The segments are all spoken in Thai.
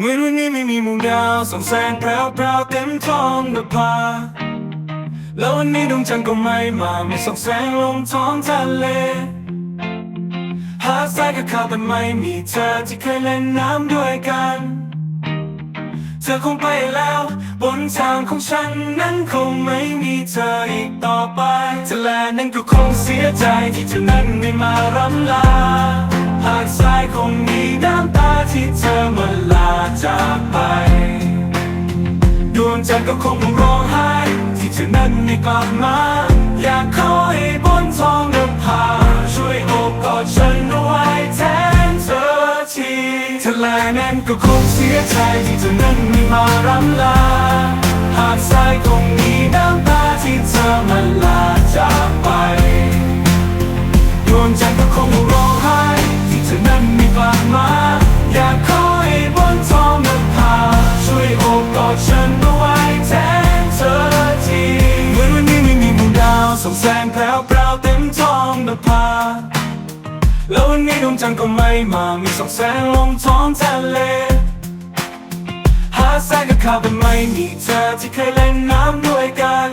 เหมือนวันนี้ไม่มีมุงดาวส่องแสงแพรวพราวเต็มท้องนภาแล้ววันนี้ดวงจันทร์ก็ไม่มาไม่ส่องแสงลงท้องทะเล หาสายกับเขาแต่ไม่มีเธอที่เคยเล่นน้ำด้วยกัน เธอคงไปแล้ว บนทางของฉันนั้นคงไม่มีเธออีกต่อไปเธอแลนั้นก็คงเสียใจที่เธอนั้นไม่มารำลา หากสายคงมีน้ำตาที่เธอมาลาจากไป ดวงจันทร์ก็คงร้องไห้ที่เธอนั้นไม่กลับมา อยากขอให้บนท้องนภาช่วยโอบกอดฉันเอาไว้แทนเธอทีเธอแลนั้นก็คงเสียใจที่เธอนั้นไม่มารำลา หากสายคงมีน้ำตาที่เธอมาลาจากไป ดวงจันทร์ ฉันเอาไว้แทนเธอทีเหมือนวันนี้ไม่มีหมู่ดาวส่องแสงแพรวพราวๆเต็มท้องนภาแล้ววันนี้ดวงจันทร์ก็ไม่มามีส่องแสงลงท้องทะเลหาแสงกับเขาแต่ไม่มีเธอที่เคยเล่นน้ำด้วยกัน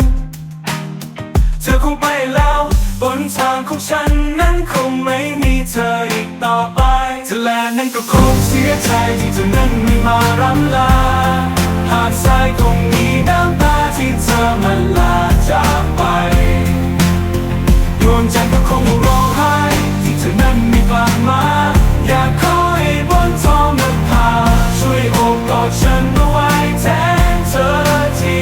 เธอคงไปแล้วบนทางของฉันนั้นคงไม่มีเธออีกต่อไปเธอแลนั้นก็คงเสียใจที่เธอนั้นไม่มารำลาากสายคงมีน้ำตาที่เธอมาลาจากไปดวงจันทร์ก็คงร้องไห้ที่เธอนั้นไม่กลับมา อยากขอให้บนท้องนภาช่วยโอบกอดฉันเอาไว้แทนเธอที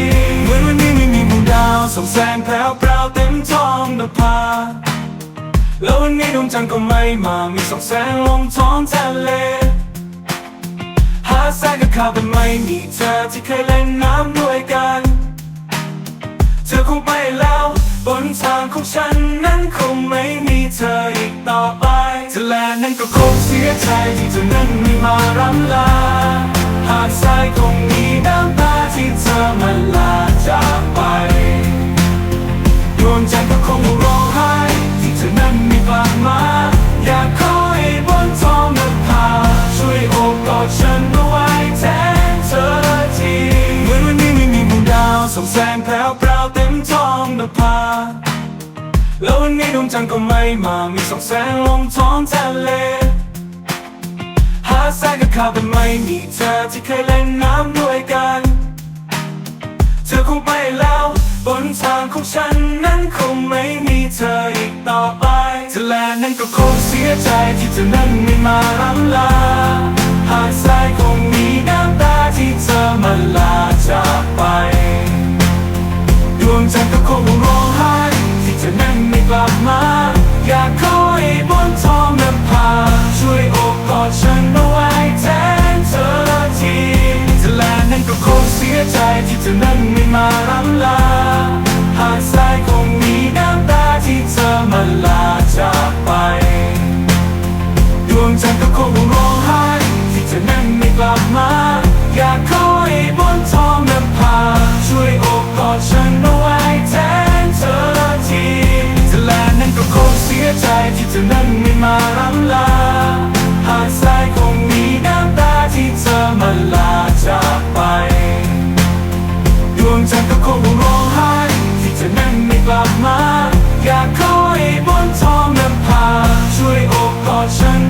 เหมือนวันนี้ไม่มีมู่ดาวส่องแสงแพรวพราวๆเต็มท้องนภาแล้ววันนี้ดวงจันทร์ก็ไม่มามีส่องแสงลงท้องทะเลาแสงกับเขาแต่ไม่มีเธอที่เคยเล่นน้ำด้วยกัน เธอคงไปแล้ว บนทางของฉันนั้นคงไม่มีเธออีกต่อไปเธอแลนั้นก็คงเสียใจที่เธอนั้นไม่มารำลา หากสายคงมีน้ำตาที่เธอมาลาจากไปดวงจันทร์ก็คงร้องไห้ที่เธอนั้นไม่กลับมา อยากขอให้บนท้องนภาช่วยโอบกอดฉัน ภาแล้ววันนี้ดวงจันทร์ก็ไม่มา มีสองแสงลงท้องทะเล หาแสงกับเขาแต่ไม่มีเธอที่เคยเล่นน้ำด้วยกัน เธอคงไปแล้ว บนทางของฉันนั้นคงไม่มีเธออีกต่อไปเธอแลนั้นก็คงเสียใจที่เธอนั้นไม่มารำลาหากส จะนั่งไม่มาล้ำลา หากสายคงมีน้ำตาที่เธอมาลาจากไป ดวงจันทร์ก็คงร้องไห้ที่จะนั่งไม่กลับมา อยากขอใบนท้องนำพา ช่วยอบกอดฉันเอาไว้แทนเธอทีทะเลนั้นก็คงเสียใจที่จะนั่งไม่มาล้ำลา หากสายคงมีน้ำตาที่เธอมาลาจากไป วงจันทร์ก็คงร้องไห้ที่จะนั่งไม่กลับมา อยากขอให้บนทองนำพาช่วยอบกอดฉัน